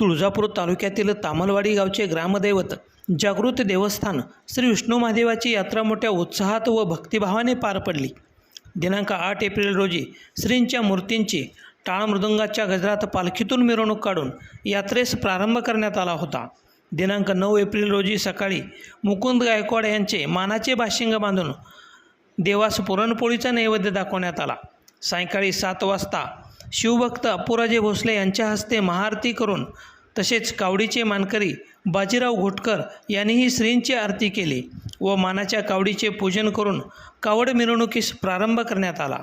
तुळजापूर तालुक्यातील तामलवाडी गावचे ग्रामदैवत जागृत देवस्थान श्री विष्णू महादेवाची यात्रा मोठ्या उत्साहात व भक्तिभावाने पार पडली. दिनांक आठ एप्रिल रोजी श्रींच्या मूर्तींची टाळमृदंगाच्या गजरात पालखीतून मिरवणूक काढून यात्रेस प्रारंभ करण्यात आला होता. दिनांक नऊ एप्रिल रोजी सकाळी मुकुंद गायकवाड यांचे मानाचे भाषिंग बांधून देवास पुरणपोळीचा नैवेद्य दाखवण्यात आला. सायंकाळी सात वाजता शिवभक्त अप्पुराजे भोसले यांच्या हस्ते महाआरती करून तसेच कावडीचे मानकरी बाजीराव घोटकर यांनीही श्रींची आरती केली व मानाच्या कावडीचे पूजन करून कावड मिरवणुकीस प्रारंभ करण्यात आला.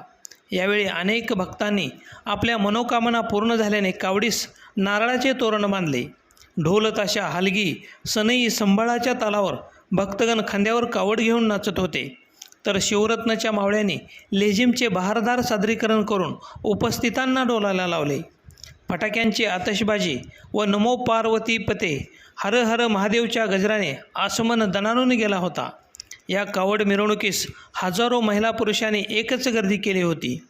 यावेळी अनेक भक्तांनी आपल्या मनोकामना पूर्ण झाल्याने कावडीस नारळाचे तोरण बांधले. ढोल ताशा सनई संभाळाच्या तालावर भक्तगण खांद्यावर कावड घेऊन नाचत होते. तर शिवरत्नाच्या मावळ्याने लेझिमचे बहारदार सादरीकरण करून उपस्थितांना डोलायला लावले. फटाक्यांची आतषबाजी व नमो पार्वती पते हर हर महादेवच्या गजराने आसमन दणानून गेला होता. या कावड मिरवणुकीस हजारो महिला पुरुषांनी एकच गर्दी केली होती.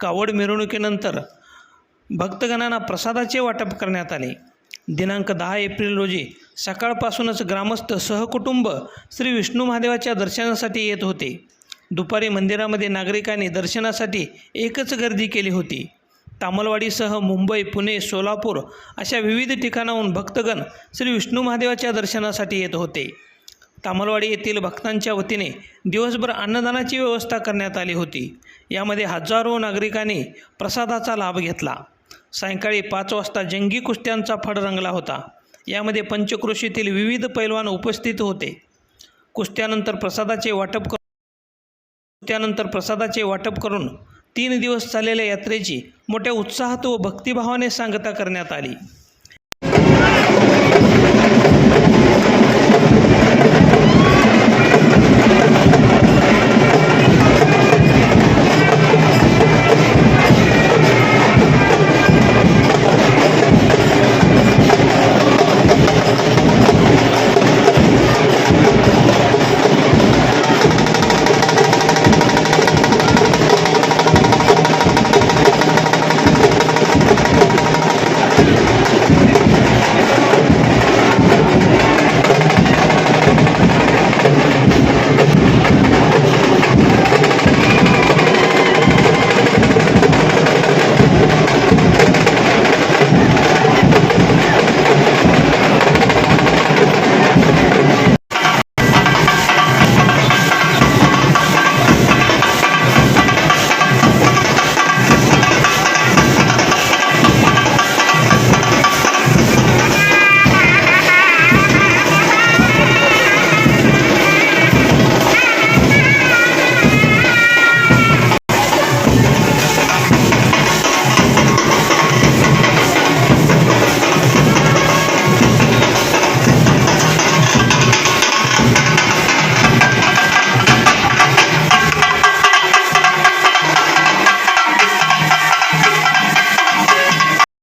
कावड मिरवणुकीनंतर भक्तगणांना प्रसादाचे वाटप करण्यात आले. दिनांक दहा एप्रिल रोजी सकाळपासूनच ग्रामस्थ सहकुटुंब श्री विष्णू महादेवाच्या दर्शनासाठी येत होते. दुपारी मंदिरामध्ये नागरिकांनी दर्शनासाठी एकच गर्दी केली होती. तामलवाडीसह मुंबई पुणे सोलापूर अशा विविध ठिकाणाहून भक्तगण श्री विष्णू महादेवाच्या दर्शनासाठी येत होते. तामलवाडी येथील भक्तांच्या वतीने दिवसभर अन्नदानाची व्यवस्था करण्यात आली होती. यामध्ये हजारो नागरिकांनी प्रसादाचा लाभ घेतला. सायंकाळी पाच वाजता जंगी कुस्त्यांचा फड रंगला होता. यामध्ये पंचक्रोशीतील विविध पैलवान उपस्थित होते. कुस्त्यानंतर प्रसादाचे वाटप कर त्यानंतर प्रसादाचे वाटप करून तीन दिवस चाललेल्या यात्रेची मोठ्या उत्साहात व भक्तिभावाने सांगता करण्यात आली.